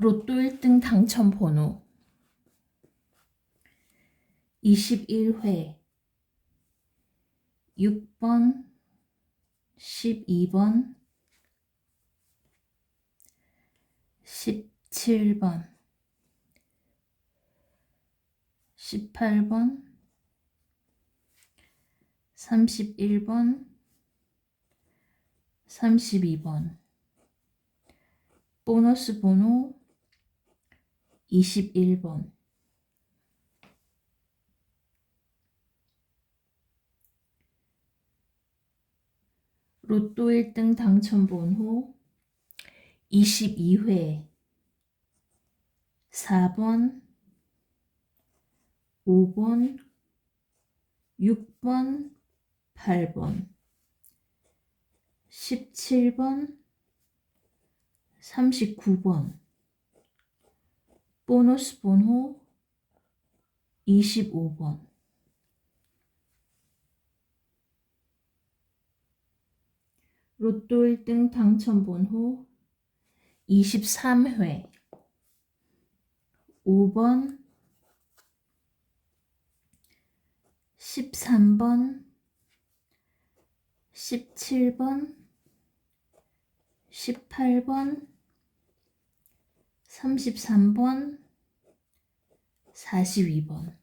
로또 1등 당첨 번호. 21회. 6번 12번 17번 18번 31번 32번. 보너스 번호 21번. 로또 1등 당첨 번호 22회. 4번. 5번. 6번. 8번. 17번. 39번 보너스 번호 25번. 로또 1등 당첨 번호 23회. 5번 13번 17번 18번 33번 42번.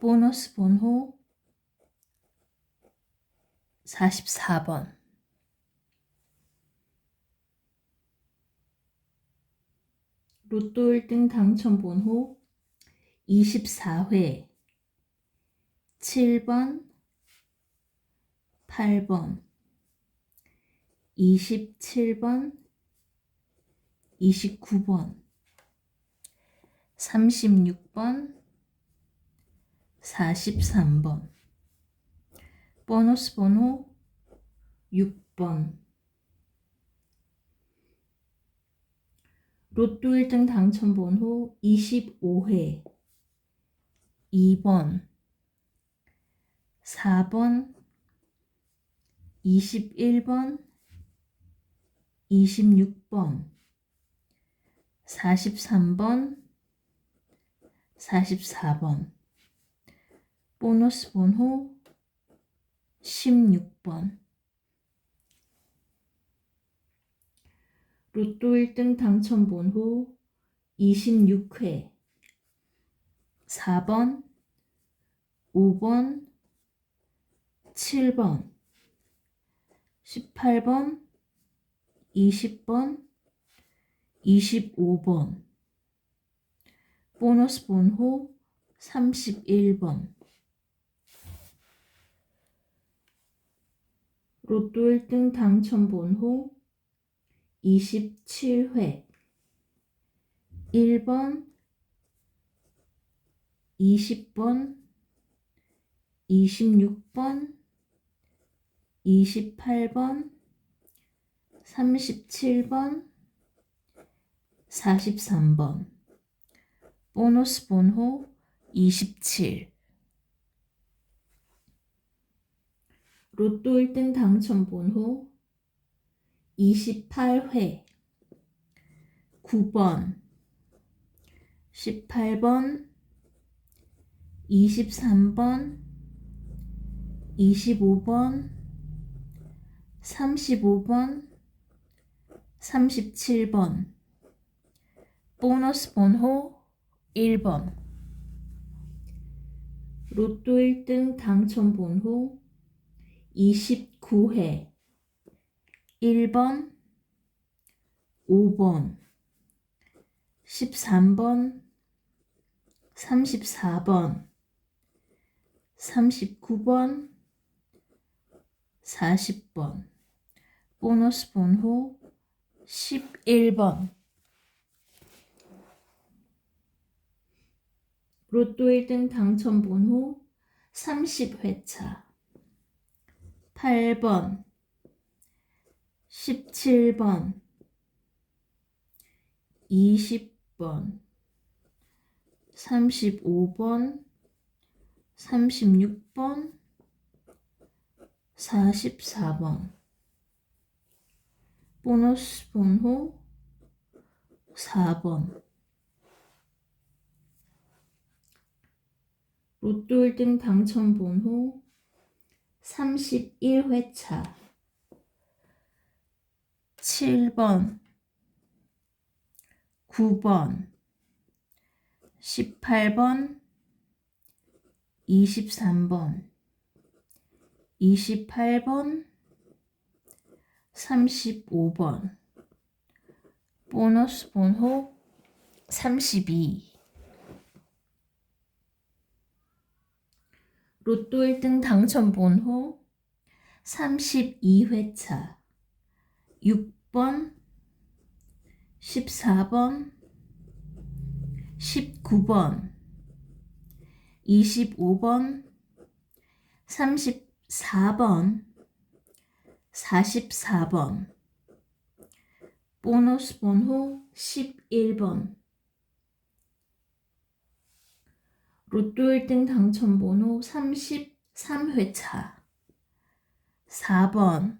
보너스 번호 44번. 로또 1등 당첨 번호 24회. 7번 8번. 27번 29번 36번 43번. 보너스 번호 6번. 로또 1등 당첨 번호 25회. 2번. 4번. 21번. 26번. 43번 44번. 보너스 번호 16번. 로또 1등 당첨 번호 26회. 4번 5번 7번. 18번 20번 25번 보너스 번호 31번. 로또 1등 당첨 번호 27회. 1번 20번 26번 28번 37번 43번 보너스 번호 27 로또 1등 당첨 번호 28회 9번. 18번 23번 25번 35번 37번. 보너스 번호 1번. 로또 1등 당첨 번호 29회. 1번 5번 13번 34번 39번 40번. 보너스 번호 11번 로또 1등 당첨 번호 30회차. 8번. 17번. 20번. 35번. 36번. 44번. 보너스 번호 4번 로또 1등 당첨 번호 31회차. 7번 9번 18번 23번 28번 35번. 보너스 번호 32 로또 1등 당첨 번호 32회차 6번 14번 19번 25번 34번 44번. 보너스 번호 11번 로또 1등 당첨 번호 33회차. 4번.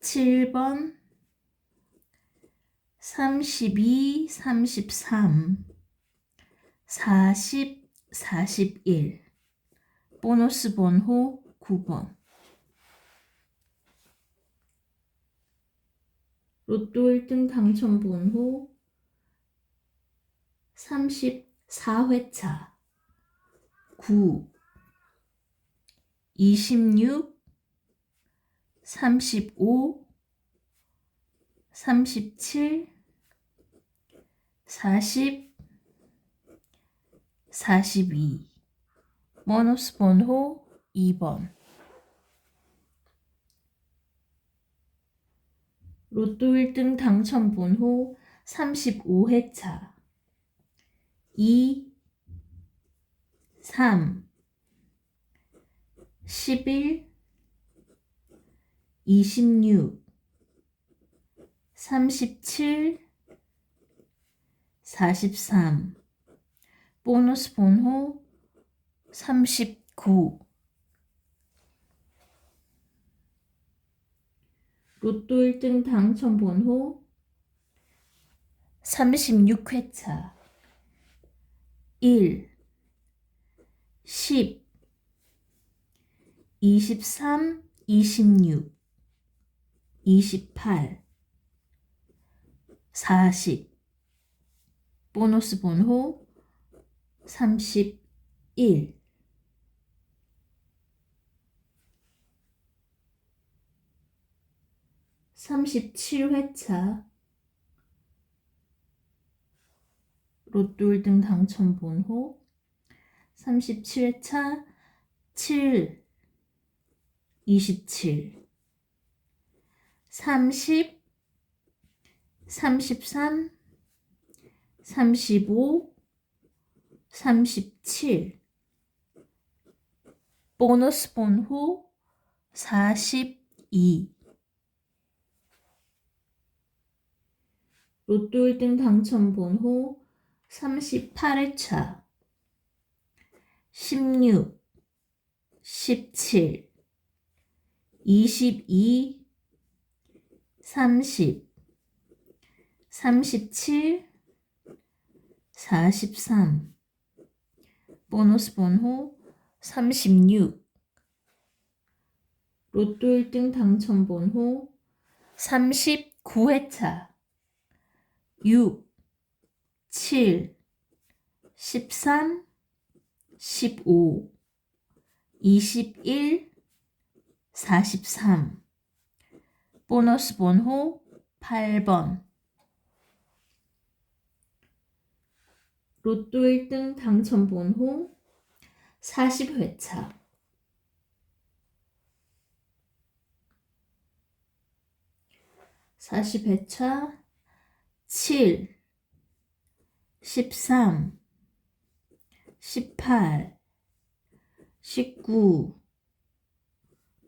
7번. 32, 33 40, 41 보너스 번호 9번. 로또 1등 당첨 번호 34회차. 9 26 35 37 40 42 보너스 번호 2번 로또 1등 당첨 번호 35회차 2 3 11 26 37 43 보너스 번호 39 로또 1등 당첨 번호 36회차 1 10 23 26 28 40 보너스 번호 31 37회차 로또 1등 당첨 번호. 37회차 7 27 30 33 35 37 보너스 번호 42 로또 1등 당첨 번호 38회차 16 17 22 30 37 43 보너스 번호 36 로또 1등 당첨 번호 39회차 6 7 13 15 21 43 보너스 번호 8번. 로또 1등 당첨 번호 40회차. 40회차 7 13 18 19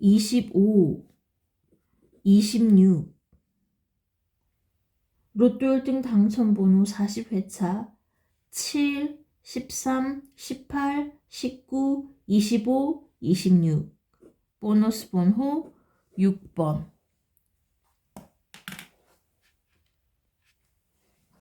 25 26 로또 1등 당첨 번호 40회차 7 13 18 19 25 26 보너스 번호 6번